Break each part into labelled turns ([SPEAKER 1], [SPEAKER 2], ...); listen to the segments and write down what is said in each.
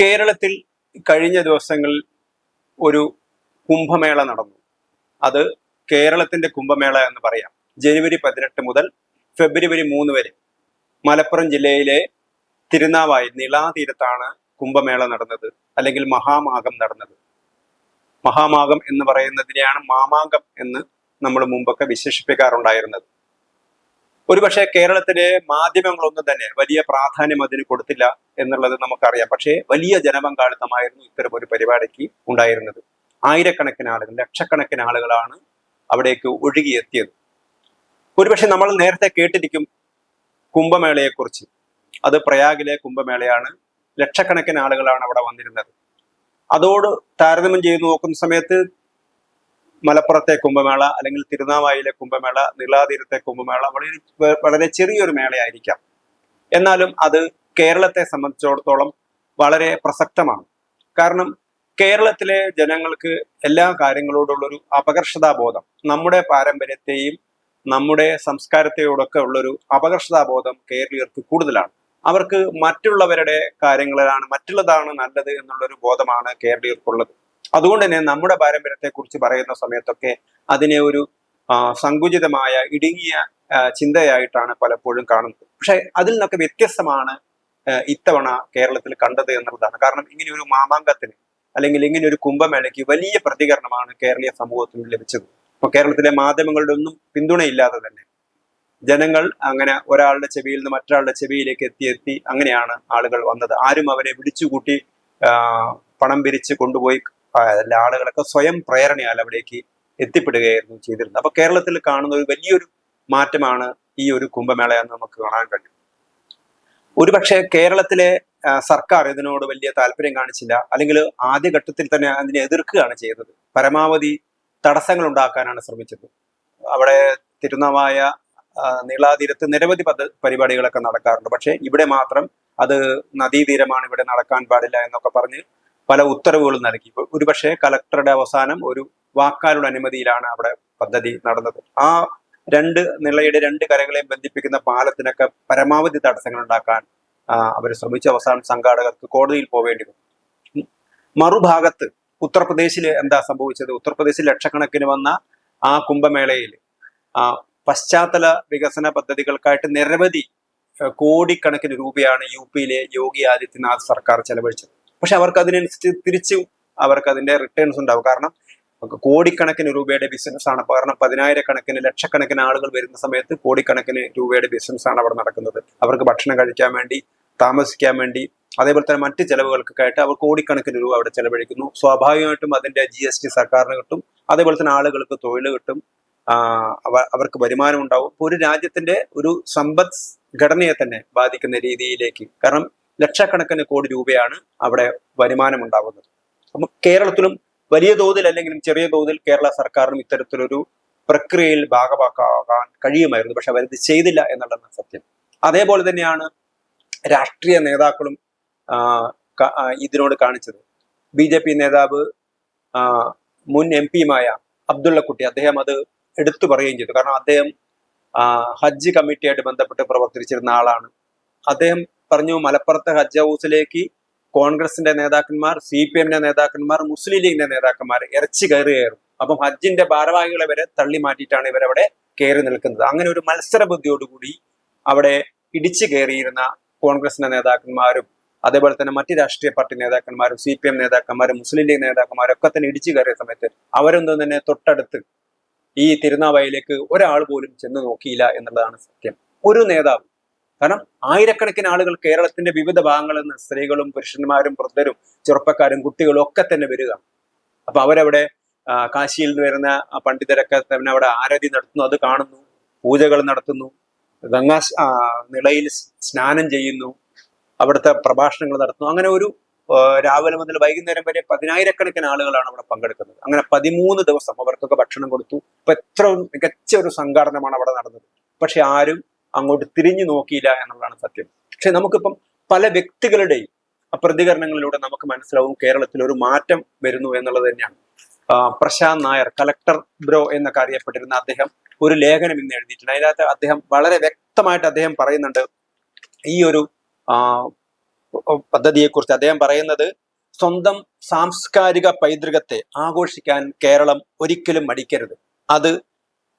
[SPEAKER 1] കേരളത്തിൽ കഴിഞ്ഞ ദിവസങ്ങളിൽ ഒരു കുംഭമേള നടന്നു. അത് കേരളത്തിന്റെ കുംഭമേള എന്ന് പറയാം. ജനുവരി പതിനെട്ട് മുതൽ ഫെബ്രുവരി മൂന്ന് വരെ. മലപ്പുറം ജില്ലയിലെ തിരുനാവായി നിളാതീരത്താണ് കുംഭമേള നടന്നത് അല്ലെങ്കിൽ മഹാമാഗം നടന്നത്. മഹാമാഗം എന്ന് പറയുന്നതിനെയാണ് മാമാങ്കം എന്ന് നമ്മൾ മുമ്പൊക്കെ വിശേഷിപ്പിക്കാറുണ്ടായിരുന്നത്. ഒരുപക്ഷെ കേരളത്തിലെ മാധ്യമങ്ങളൊന്നും തന്നെ വലിയ പ്രാധാന്യം അതിന് കൊടുത്തില്ല എന്നുള്ളത് നമുക്കറിയാം. പക്ഷേ വലിയ ജനപങ്കാളിത്തമായിരുന്നു ഇത്തരം ഒരു പരിപാടിക്ക് ഉണ്ടായിരുന്നത്. ആയിരക്കണക്കിന് ആളുകൾ ലക്ഷക്കണക്കിന് ആളുകളാണ് അവിടേക്ക് ഒഴുകിയെത്തിയത്. ഒരുപക്ഷെ നമ്മൾ നേരത്തെ കേട്ടിരിക്കും കുംഭമേളയെക്കുറിച്ച്. അത് പ്രയാഗിലെ കുംഭമേളയാണ്. ലക്ഷക്കണക്കിന് ആളുകളാണ് അവിടെ വന്നിരുന്നത്. അതോട് താരതമ്യം ചെയ്തു നോക്കുന്ന സമയത്ത് മലപ്പുറത്തെ കുംഭമേള അല്ലെങ്കിൽ തിരുനാവായിലെ കുംഭമേള നീളാതീരത്തെ കുംഭമേള വളരെ വളരെ ചെറിയൊരു മേളയായിരിക്കാം. എന്നാലും അത് കേരളത്തെ സംബന്ധിച്ചിടത്തോളം വളരെ പ്രസക്തമാണ്. കാരണം കേരളത്തിലെ ജനങ്ങൾക്ക് എല്ലാ കാര്യങ്ങളോടുള്ളൊരു അപകർഷതാബോധം നമ്മുടെ പാരമ്പര്യത്തെയും നമ്മുടെ സംസ്കാരത്തെയോടൊക്കെ ഉള്ളൊരു അപകർഷതാബോധം കേരളീയർക്ക് കൂടുതലാണ്. അവർക്ക് മറ്റുള്ളവരുടെ കാര്യങ്ങളിലാണ് മറ്റുള്ളതാണ് നല്ലത് എന്നുള്ളൊരു ബോധമാണ് കേരളീയർക്കുള്ളത്. അതുകൊണ്ട് തന്നെ നമ്മുടെ പാരമ്പര്യത്തെ കുറിച്ച് പറയുന്ന സമയത്തൊക്കെ അതിനെ ഒരു സങ്കുചിതമായ ഇടുങ്ങിയ ചിന്തയായിട്ടാണ് പലപ്പോഴും കാണുന്നത്. പക്ഷെ അതിൽ നിന്നൊക്കെ വ്യത്യസ്തമാണ് ഇത്തവണ കേരളത്തിൽ കണ്ടത് എന്നുള്ളതാണ്. കാരണം ഇങ്ങനെ ഒരു മാമാങ്കത്തിന് അല്ലെങ്കിൽ ഇങ്ങനെ ഒരു കുംഭമേളയ്ക്ക് വലിയ പ്രതികരണമാണ് കേരളീയ സമൂഹത്തിന് ലഭിച്ചത്. ഇപ്പൊ കേരളത്തിലെ മാധ്യമങ്ങളുടെ ഒന്നും പിന്തുണയില്ലാതെ തന്നെ ജനങ്ങൾ അങ്ങനെ ഒരാളുടെ ചെവിയിൽ നിന്ന് മറ്റൊരാളുടെ ചെവിയിലേക്ക് എത്തി എത്തി അങ്ങനെയാണ് ആളുകൾ വന്നത്. ആരും അവരെ വിളിച്ചുകൂട്ടി പണം പിരിച്ച് കൊണ്ടുപോയി എല്ലാ ആളുകളൊക്കെ സ്വയം പ്രേരണയാൽ അവിടേക്ക് എത്തിപ്പെടുകയായിരുന്നു ചെയ്തിരുന്നത്. അപ്പൊ കേരളത്തിൽ കാണുന്ന ഒരു വലിയൊരു മാറ്റമാണ് ഈ ഒരു കുംഭമേള എന്ന് നമുക്ക് കാണാൻ കഴിയും. ഒരുപക്ഷെ കേരളത്തിലെ സർക്കാർ ഇതിനോട് വലിയ താല്പര്യം കാണിച്ചില്ല. അല്ലെങ്കിൽ ആദ്യഘട്ടത്തിൽ തന്നെ അതിനെ എതിർക്കുകയാണ് ചെയ്തത്. പരമാവധി തടസ്സങ്ങൾ ഉണ്ടാക്കാനാണ് ശ്രമിച്ചത്. അവിടെ തിരുനാവായ നീളാതീരത്ത് നിരവധി പദ്ധ പരിപാടികളൊക്കെ നടക്കാറുണ്ട്. പക്ഷേ ഇവിടെ മാത്രം അത് നദീതീരമാണ് ഇവിടെ നടക്കാൻ പാടില്ല എന്നൊക്കെ പറഞ്ഞ് പല ഉത്തരവുകളും നൽകി. ഒരുപക്ഷെ കലക്ടറുടെ അവസാനം ഒരു വാക്കാലുള്ള അനുമതിയിലാണ് അവിടെ പദ്ധതി നടന്നത്. ആ രണ്ട് നിളയുടെ രണ്ട് കരകളെയും ബന്ധിപ്പിക്കുന്ന പാലത്തിനൊക്കെ പരമാവധി തടസ്സങ്ങൾ ഉണ്ടാക്കാൻ അവർ ശ്രമിച്ച അവസാനം സംഘാടകർക്ക് കോടതിയിൽ പോവേണ്ടി വന്നു. മറുഭാഗത്ത് ഉത്തർപ്രദേശിൽ എന്താ സംഭവിച്ചത്? ഉത്തർപ്രദേശിൽ ലക്ഷക്കണക്കിന് വന്ന ആ കുംഭമേളയിൽ പശ്ചാത്തല വികസന പദ്ധതികൾക്കായിട്ട് നിരവധി കോടിക്കണക്കിന് രൂപയാണ് യു പിയിലെ യോഗി ആദിത്യനാഥ് സർക്കാർ ചെലവഴിച്ചത്. പക്ഷെ അവർക്ക് അതിനനുസരിച്ച് തിരിച്ച് അവർക്ക് അതിന്റെ റിട്ടേൺസ് ഉണ്ടാവും. കാരണം കോടിക്കണക്കിന് രൂപയുടെ ബിസിനസ് ആണ്. കാരണം പതിനായിരക്കണക്കിന് ലക്ഷക്കണക്കിന് ആളുകൾ വരുന്ന സമയത്ത് കോടിക്കണക്കിന് രൂപയുടെ ബിസിനസ് ആണ് അവിടെ നടക്കുന്നത്. അവർക്ക് ഭക്ഷണം കഴിക്കാൻ വേണ്ടി താമസിക്കാൻ വേണ്ടി അതേപോലെ തന്നെ മറ്റ് ചെലവുകൾക്കൊക്കെ ആയിട്ട് അവർ കോടിക്കണക്കിന് രൂപ അവിടെ ചെലവഴിക്കുന്നു. സ്വാഭാവികമായിട്ടും അതിന്റെ ജി എസ് ടി സർക്കാരിന് കിട്ടും. അതേപോലെ തന്നെ ആളുകൾക്ക് തൊഴിൽ കിട്ടും. അവ- അവർക്ക് വരുമാനം ഉണ്ടാവും. ഒരു രാജ്യത്തിന്റെ ഒരു സമ്പദ് ഘടനയെ തന്നെ ബാധിക്കുന്ന രീതിയിലേക്ക്. കാരണം ലക്ഷക്കണക്കിന് കോടി രൂപയാണ് അവിടെ വരുമാനം ഉണ്ടാകുന്നത് അപ്പം കേരളത്തിലും വലിയ തോതിൽ അല്ലെങ്കിലും ചെറിയ തോതിൽ കേരള സർക്കാരിനും ഇത്തരത്തിലൊരു പ്രക്രിയയിൽ ഭാഗമാക്കാൻ കഴിയുമായിരുന്നു. പക്ഷെ അവരത് ചെയ്തില്ല എന്നുള്ളതാണ് സത്യം. അതേപോലെ തന്നെയാണ് രാഷ്ട്രീയ നേതാക്കളും ഇതിനോട് കാണിച്ചത്. ബി ജെ പി നേതാവ് മുൻ എം പിയുമായ അബ്ദുള്ളക്കുട്ടി അദ്ദേഹം അത് എടുത്തു പറയുകയും ചെയ്തു. കാരണം അദ്ദേഹം ഹജ്ജ് കമ്മിറ്റിയായിട്ട് ബന്ധപ്പെട്ട് പ്രവർത്തിച്ചിരുന്ന ആളാണ്. അദ്ദേഹം പറഞ്ഞു മലപ്പുറത്തെ ഹജ്ജ് ഹൗസിലേക്ക് കോൺഗ്രസിന്റെ നേതാക്കന്മാർ സി പി എമ്മിന്റെ നേതാക്കന്മാർ മുസ്ലിം ലീഗിന്റെ നേതാക്കന്മാർ ഇറച്ചി കയറി കയറും അപ്പം ഹജ്ജിന്റെ ഭാരവാഹികളെ വരെ തള്ളി മാറ്റിയിട്ടാണ് ഇവരവിടെ കയറി നിൽക്കുന്നത്. അങ്ങനെ ഒരു മത്സര ബുദ്ധിയോടുകൂടി അവിടെ ഇടിച്ചു കയറിയിരുന്ന കോൺഗ്രസിന്റെ നേതാക്കന്മാരും അതേപോലെ തന്നെ മറ്റ് രാഷ്ട്രീയ പാർട്ടി നേതാക്കന്മാരും സി പി എം നേതാക്കന്മാരും മുസ്ലിം ലീഗ് നേതാക്കന്മാരും ഒക്കെ തന്നെ ഇടിച്ചു കയറിയ സമയത്ത് അവരൊന്നും തന്നെ തൊട്ടടുത്ത് ഈ തിരുനാവായിലേക്ക് ഒരാൾ പോലും ചെന്ന് നോക്കിയില്ല എന്നുള്ളതാണ് സത്യം. ഒരു നേതാവ് കാരണം ആയിരക്കണക്കിന് ആളുകൾ കേരളത്തിന്റെ വിവിധ ഭാഗങ്ങളിൽ നിന്ന് സ്ത്രീകളും പുരുഷന്മാരും വൃദ്ധരും ചെറുപ്പക്കാരും കുട്ടികളും ഒക്കെ തന്നെ വരിക. അപ്പൊ അവരവിടെ കാശിയിൽ നിന്ന് വരുന്ന പണ്ഡിതരൊക്കെ തന്നെ അവിടെ ആരതി നടത്തുന്നു അത് കാണുന്നു പൂജകൾ നടത്തുന്നു ഗംഗാ നിളയിൽ സ്നാനം ചെയ്യുന്നു അവിടുത്തെ പ്രഭാഷണങ്ങൾ നടത്തുന്നു. അങ്ങനെ ഒരു രാവിലെ മുതൽ വൈകുന്നേരം വരെ പതിനായിരക്കണക്കിന് ആളുകളാണ് അവിടെ പങ്കെടുക്കുന്നത്. അങ്ങനെ പതിമൂന്ന് ദിവസം അവർക്കൊക്കെ ഭക്ഷണം കൊടുത്തു. ഇപ്പൊ എത്ര മികച്ച ഒരു സംഘാടനമാണ് അവിടെ നടന്നത്. പക്ഷെ ആരും അങ്ങോട്ട് തിരിഞ്ഞു നോക്കിയില്ല എന്നുള്ളതാണ് സത്യം. പക്ഷെ നമുക്കിപ്പം പല വ്യക്തികളുടെയും പ്രതികരണങ്ങളിലൂടെ നമുക്ക് മനസ്സിലാവും കേരളത്തിൽ ഒരു മാറ്റം വരുന്നു എന്നുള്ളത് തന്നെയാണ്. പ്രശാന്ത് നായർ കലക്ടർ ബ്രോ എന്നൊക്കെ അറിയപ്പെട്ടിരുന്ന അദ്ദേഹം ഒരു ലേഖനം ഇന്ന് എഴുതിയിട്ടുണ്ട്. അതിനകത്ത് അദ്ദേഹം വളരെ വ്യക്തമായിട്ട് അദ്ദേഹം പറയുന്നുണ്ട്. ഈ ഒരു പദ്ധതിയെക്കുറിച്ച് അദ്ദേഹം പറയുന്നത് സ്വന്തം സാംസ്കാരിക പൈതൃകത്തെ ആഘോഷിക്കാൻ കേരളം ഒരിക്കലും മടിക്കരുത്. അത്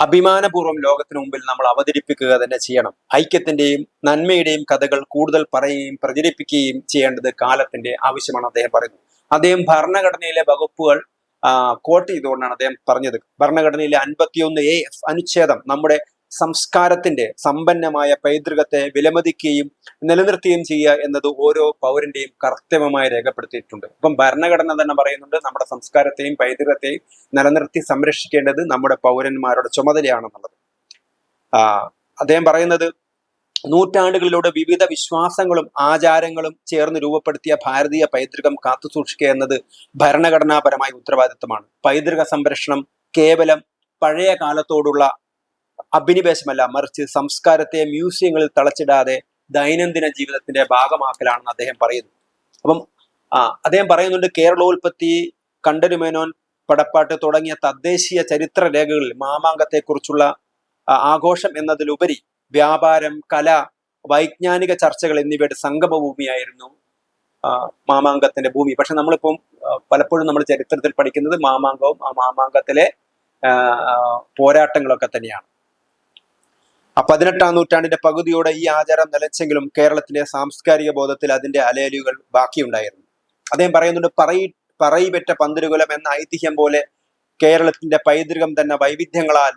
[SPEAKER 1] അഭിമാനപൂർവം ലോകത്തിന് മുമ്പിൽ നമ്മൾ അവതരിപ്പിക്കുക തന്നെ ചെയ്യണം. ഐക്യത്തിന്റെയും നന്മയുടെയും കഥകൾ കൂടുതൽ പറയുകയും പ്രചരിപ്പിക്കുകയും ചെയ്യേണ്ടത് കാലത്തിന്റെ ആവശ്യമാണ് അദ്ദേഹം പറയുന്നത്. അദ്ദേഹം ഭരണഘടനയിലെ വകുപ്പുകൾ കോട്ട് ചെയ്തുകൊണ്ടാണ് അദ്ദേഹം പറഞ്ഞത്. ഭരണഘടനയിലെ അൻപത്തിയൊന്ന് എ അനുച്ഛേദം നമ്മുടെ സംസ്കാരത്തിന്റെ സമ്പന്നമായ പൈതൃകത്തെ വിലമതിക്കുകയും നിലനിർത്തുകയും ചെയ്യുക എന്നത് ഓരോ പൗരന്റെയും കർത്തവ്യമായി രേഖപ്പെടുത്തിയിട്ടുണ്ട്. ഇപ്പം ഭരണഘടന തന്നെ പറയുന്നുണ്ട് നമ്മുടെ സംസ്കാരത്തെയും പൈതൃകത്തെയും നിലനിർത്തി സംരക്ഷിക്കേണ്ടത് നമ്മുടെ പൗരന്മാരുടെ ചുമതലയാണെന്നുള്ളത്. അദ്ദേഹം പറയുന്നത് നൂറ്റാണ്ടുകളിലൂടെ വിവിധ വിശ്വാസങ്ങളും ആചാരങ്ങളും ചേർന്ന് രൂപപ്പെടുത്തിയ ഭാരതീയ പൈതൃകം കാത്തുസൂക്ഷിക്കുക എന്നത് ഭരണഘടനാപരമായ ഉത്തരവാദിത്തമാണ് പൈതൃക സംരക്ഷണം കേവലം പഴയ കാലത്തോടുള്ള അഭിനിവേശമല്ല മറിച്ച് സംസ്കാരത്തെ മ്യൂസിയങ്ങളിൽ തളച്ചിടാതെ ദൈനംദിന ജീവിതത്തിന്റെ ഭാഗമാക്കലാണെന്ന് അദ്ദേഹം പറയുന്നു. അപ്പം അദ്ദേഹം പറയുന്നുണ്ട് കേരളോൽപത്തി കണ്ടരുമേനോൻ പടപ്പാട്ട് തുടങ്ങിയ തദ്ദേശീയ ചരിത്ര രേഖകളിൽ മാമാങ്കത്തെക്കുറിച്ചുള്ള ആഘോഷം എന്നതിലുപരി വ്യാപാരം കല വൈജ്ഞാനിക ചർച്ചകൾ എന്നിവയുടെ സംഗമഭൂമിയായിരുന്നു മാമാങ്കത്തിന്റെ ഭൂമി. പക്ഷെ നമ്മളിപ്പം പലപ്പോഴും നമ്മൾ ചരിത്രത്തിൽ പഠിക്കുന്നത് മാമാങ്കവും ആ മാമാങ്കത്തിലെ പോരാട്ടങ്ങളൊക്കെ തന്നെയാണ്. പതിനെട്ടാം നൂറ്റാണ്ടിന്റെ പകുതിയോടെ ഈ ആചാരം നിലച്ചെങ്കിലും കേരളത്തിന്റെ സാംസ്കാരിക ബോധത്തിൽ അതിന്റെ അലയലുകൾ ബാക്കിയുണ്ടായിരുന്നു. അദ്ദേഹം പറയുന്നുണ്ട് പറയി പറയിപെറ്റ പന്തിരുകുലം എന്ന ഐതിഹ്യം പോലെ കേരളത്തിന്റെ പൈതൃകം തന്നെ വൈവിധ്യങ്ങളാൽ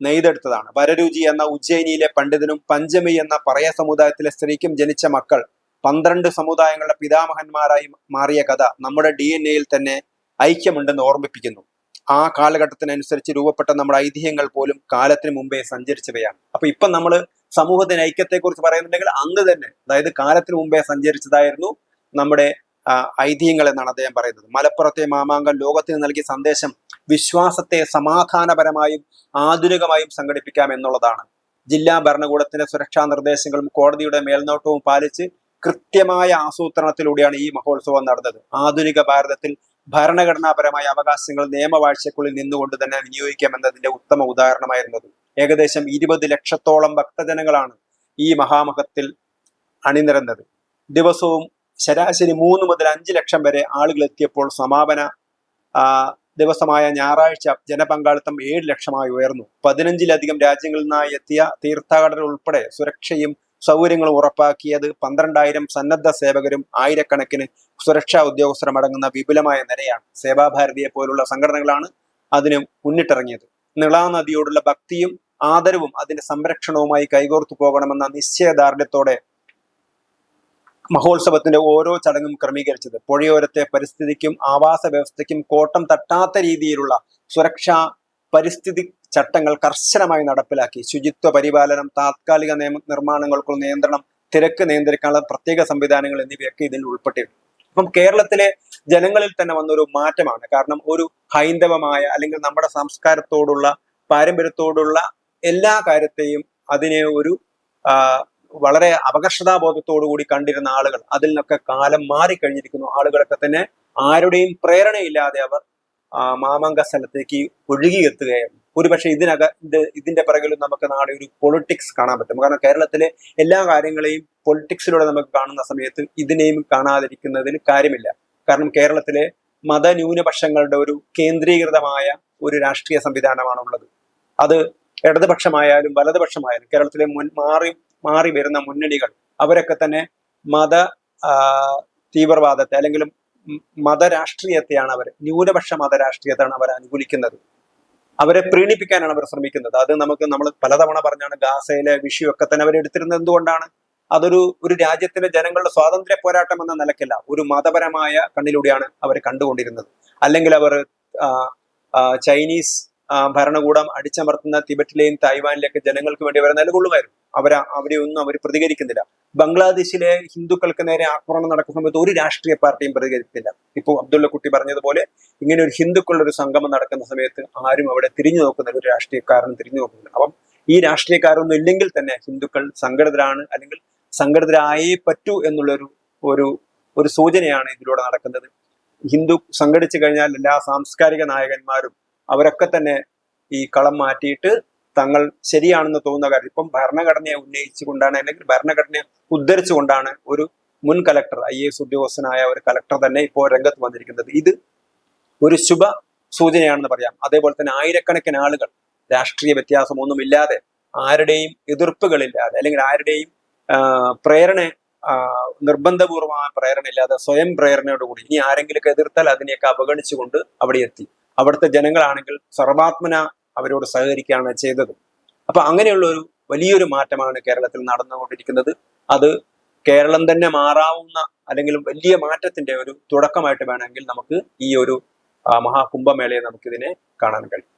[SPEAKER 1] നെയ്തെടുത്തതാണ്. വരരുചി എന്ന ഉജ്ജയിനിയിലെ പണ്ഡിതനും പഞ്ചമി എന്ന പറയ സമുദായത്തിലെ സ്ത്രീക്കും ജനിച്ച മക്കൾ പന്ത്രണ്ട് സമുദായങ്ങളുടെ പിതാമഹന്മാരായി മാറിയ കഥ നമ്മുടെ ഡി എൻ എയിൽ തന്നെ ഐക്യമുണ്ടെന്ന് ഓർമ്മിപ്പിക്കുന്നു. ആ കാലഘട്ടത്തിനനുസരിച്ച് രൂപപ്പെട്ട നമ്മുടെ ഐതിഹ്യങ്ങൾ പോലും കാലത്തിന് മുമ്പേ സഞ്ചരിച്ചവയാണ്. അപ്പൊ ഇപ്പൊ നമ്മൾ സമൂഹത്തിന് ഐക്യത്തെക്കുറിച്ച് പറയുന്നുണ്ടെങ്കിൽ അന്ന് തന്നെ അതായത് കാലത്തിന് മുമ്പേ സഞ്ചരിച്ചതായിരുന്നു നമ്മുടെ ഐതിഹ്യങ്ങൾ എന്നാണ് അദ്ദേഹം പറയുന്നത്. മലപ്പുറത്തെ മാമാങ്കം ലോകത്തിന് നൽകിയ സന്ദേശം വിശ്വാസത്തെ സമാധാനപരമായും ആധുനികമായും സംഘടിപ്പിക്കാം എന്നുള്ളതാണ്. ജില്ലാ ഭരണകൂടത്തിന്റെ സുരക്ഷാ നിർദ്ദേശങ്ങളും കോടതിയുടെ മേൽനോട്ടവും പാലിച്ച് കൃത്യമായ ആസൂത്രണത്തിലൂടെയാണ് ഈ മഹോത്സവം നടന്നത്. ആധുനിക ഭാരതത്തിൽ ഭരണഘടനാപരമായ അവകാശങ്ങൾ നിയമവാഴ്ചക്കുള്ളിൽ നിന്നുകൊണ്ട് തന്നെ വിനിയോഗിക്കാമെന്നതിന്റെ ഉത്തമ ഉദാഹരണമായിരുന്നത്. ഏകദേശം ഇരുപത് ലക്ഷത്തോളം ഭക്തജനങ്ങളാണ് ഈ മഹാമഹത്തിൽ അണിനിരന്നത്. ദിവസവും ശരാശരി മൂന്ന് മുതൽ അഞ്ച് ലക്ഷം വരെ ആളുകൾ എത്തിയപ്പോൾ സമാപന ദിവസമായ ഞായറാഴ്ച ജനപങ്കാളിത്തം ഏഴ് ലക്ഷമായി ഉയർന്നു. പതിനഞ്ചിലധികം രാജ്യങ്ങളിൽ നിന്നായി എത്തിയ തീർത്ഥാടകർ ഉൾപ്പെടെ സുരക്ഷയും സൗകര്യങ്ങളും ഉറപ്പാക്കിയത് പന്ത്രണ്ടായിരം സന്നദ്ധ സേവകരും ആയിരക്കണക്കിന് സുരക്ഷാ ഉദ്യോഗസ്ഥരും അടങ്ങുന്ന വിപുലമായ നിരയാണ് സേവാഭാരതിയെ പോലുള്ള സംഘടനകളാണ് അതിന് മുന്നിട്ടിറങ്ങിയത്. നിളാനദിയോടുള്ള ഭക്തിയും ആദരവും അതിന്റെ സംരക്ഷണവുമായി കൈകോർത്തു പോകണമെന്ന നിശ്ചയദാർഢ്യത്തോടെ മഹോത്സവത്തിന്റെ ഓരോ ചടങ്ങും ക്രമീകരിച്ചത്. പുഴയോരത്തെ പരിസ്ഥിതിക്കും ആവാസ വ്യവസ്ഥയ്ക്കും കോട്ടം തട്ടാത്ത രീതിയിലുള്ള സുരക്ഷാ പരിസ്ഥിതി ചട്ടങ്ങൾ കർശനമായി നടപ്പിലാക്കി. ശുചിത്വ പരിപാലനം താത്കാലിക നിയമ നിർമ്മാണങ്ങൾക്കുള്ള നിയന്ത്രണം തിരക്ക് നിയന്ത്രിക്കാനുള്ള പ്രത്യേക സംവിധാനങ്ങൾ എന്നിവയൊക്കെ ഇതിൽ ഉൾപ്പെട്ടിട്ടുണ്ട് അപ്പം കേരളത്തിലെ ജനങ്ങളിൽ തന്നെ വന്നൊരു മാറ്റമാണ്. കാരണം ഒരു ഹൈന്ദവമായ അല്ലെങ്കിൽ നമ്മുടെ സംസ്കാരത്തോടുള്ള പാരമ്പര്യത്തോടുള്ള എല്ലാ കാര്യത്തെയും അതിനെ ഒരു വളരെ അപകർഷതാബോധത്തോടു കൂടി കണ്ടിരുന്ന ആളുകൾ അതിൽ നിന്നൊക്കെ കാലം മാറിക്കഴിഞ്ഞിരിക്കുന്നു. ആളുകളൊക്കെ തന്നെ ആരുടെയും പ്രേരണയില്ലാതെ അവർ മാമാങ്ക സ്ഥലത്തേക്ക് ഒഴുകിയെത്തുകയാണ്. ഒരുപക്ഷെ ഇതിനക ഇത് ഇതിന്റെ പിറകിലും നമുക്ക് നാളെ ഒരു പൊളിറ്റിക്സ് കാണാൻ പറ്റും. കാരണം കേരളത്തിലെ എല്ലാ കാര്യങ്ങളെയും പൊളിറ്റിക്സിലൂടെ നമുക്ക് കാണുന്ന സമയത്ത് ഇതിനെയും കാണാതിരിക്കുന്നതിൽ കാര്യമില്ല. കാരണം കേരളത്തിലെ മതന്യൂനപക്ഷങ്ങളുടെ ഒരു കേന്ദ്രീകൃതമായ ഒരു രാഷ്ട്രീയ സംവിധാനമാണുള്ളത്. അത് ഇടതുപക്ഷമായാലും വലതുപക്ഷമായാലും കേരളത്തിലെ മുൻ മാറി മാറി വരുന്ന മുന്നണികൾ അവരൊക്കെ തന്നെ മത തീവ്രവാദത്തെ അല്ലെങ്കിൽ മതരാഷ്ട്രീയത്തെയാണ് അവർ ന്യൂനപക്ഷ മതരാഷ്ട്രീയത്തെയാണ് അവർ അനുകൂലിക്കുന്നത്. അവരെ പ്രീണിപ്പിക്കാനാണ് അവർ ശ്രമിക്കുന്നത്. അത് നമുക്ക് നമ്മൾ പലതവണ പറഞ്ഞാണ് ഗാസയിലെ വിഷയമൊക്കെ തന്നെ അവരെടുത്തിരുന്നത് എന്തുകൊണ്ടാണ്? അതൊരു ഒരു രാജ്യത്തിലെ ജനങ്ങളുടെ സ്വാതന്ത്ര്യ പോരാട്ടം എന്ന നിലക്കല്ല. ഒരു മതപരമായ കണ്ണിലൂടെയാണ് അവർ കണ്ടുകൊണ്ടിരുന്നത്. അല്ലെങ്കിൽ അവർ ചൈനീസ് ഭരണകൂടം അടിച്ചമർത്തുന്ന തിബറ്റിലെയും തായ്വാനിലെയൊക്കെ ജനങ്ങൾക്ക് വേണ്ടി അവരെ നിലകൊള്ളുമായിരുന്നു. അവരെ അവരെ ഒന്നും അവർ പ്രതികരിക്കുന്നില്ല. ബംഗ്ലാദേശിലെ ഹിന്ദുക്കൾക്ക് നേരെ ആക്രമണം നടക്കുന്ന സമയത്ത് ഒരു രാഷ്ട്രീയ പാർട്ടിയും പ്രതികരിക്കുന്നില്ല. ഇപ്പോൾ അബ്ദുള്ള കുട്ടി പറഞ്ഞതുപോലെ ഇങ്ങനെ ഒരു ഹിന്ദുക്കളുടെ ഒരു സംഗമം നടക്കുന്ന സമയത്ത് ആരും അവിടെ തിരിഞ്ഞു നോക്കുന്നില്ല. ഒരു രാഷ്ട്രീയക്കാരനും തിരിഞ്ഞു നോക്കുന്നില്ല. അപ്പം ഈ രാഷ്ട്രീയക്കാരൊന്നും ഇല്ലെങ്കിൽ തന്നെ ഹിന്ദുക്കൾ സംഘടിതരാണ് അല്ലെങ്കിൽ സംഘടിതരായേ പറ്റൂ എന്നുള്ളൊരു ഒരു ഒരു സൂചനയാണ് ഇതിലൂടെ നടക്കുന്നത്. ഹിന്ദു സംഘടിച്ചു കഴിഞ്ഞാൽ എല്ലാ സാംസ്കാരിക നായകന്മാരും അവരൊക്കെ തന്നെ ഈ കളം മാറ്റിയിട്ട് തങ്ങൾ ശരിയാണെന്ന് തോന്നുന്ന കാര്യം. ഇപ്പം ഭരണഘടനയെ ഉന്നയിച്ചുകൊണ്ടാണ് അല്ലെങ്കിൽ ഭരണഘടനയെ ഉദ്ധരിച്ചുകൊണ്ടാണ് ഒരു മുൻ കലക്ടർ ഐ എസ് ഉദ്യോഗസ്ഥനായ ഒരു കലക്ടർ തന്നെ ഇപ്പോൾ രംഗത്ത് വന്നിരിക്കുന്നത്. ഇത് ഒരു ശുഭ സൂചനയാണെന്ന് പറയാം. അതേപോലെ തന്നെ ആയിരക്കണക്കിന് ആളുകൾ രാഷ്ട്രീയ വ്യത്യാസമൊന്നുമില്ലാതെ ആരുടെയും എതിർപ്പുകളില്ലാതെ അല്ലെങ്കിൽ ആരുടെയും പ്രേരണ നിർബന്ധപൂർവമായ പ്രേരണ ഇല്ലാതെ സ്വയം പ്രേരണയോടുകൂടി ഇനി ആരെങ്കിലുമൊക്കെ എതിർത്താൽ അതിനെയൊക്കെ അവഗണിച്ചുകൊണ്ട് അവിടെ എത്തി. അവിടുത്തെ ജനങ്ങളാണെങ്കിൽ സർവാത്മന അവരോട് സഹകരിക്കുകയാണ് ചെയ്തത്. അപ്പൊ അങ്ങനെയുള്ള ഒരു വലിയൊരു മാറ്റമാണ് കേരളത്തിൽ നടന്നുകൊണ്ടിരിക്കുന്നത്. അത് കേരളം തന്നെ മാറാവുന്ന അല്ലെങ്കിൽ വലിയ മാറ്റത്തിന്റെ ഒരു തുടക്കമായിട്ട് വേണമെങ്കിൽ നമുക്ക് ഈ ഒരു മഹാകുംഭമേളയെ നമുക്കിതിനെ കാണാൻ കഴിയും.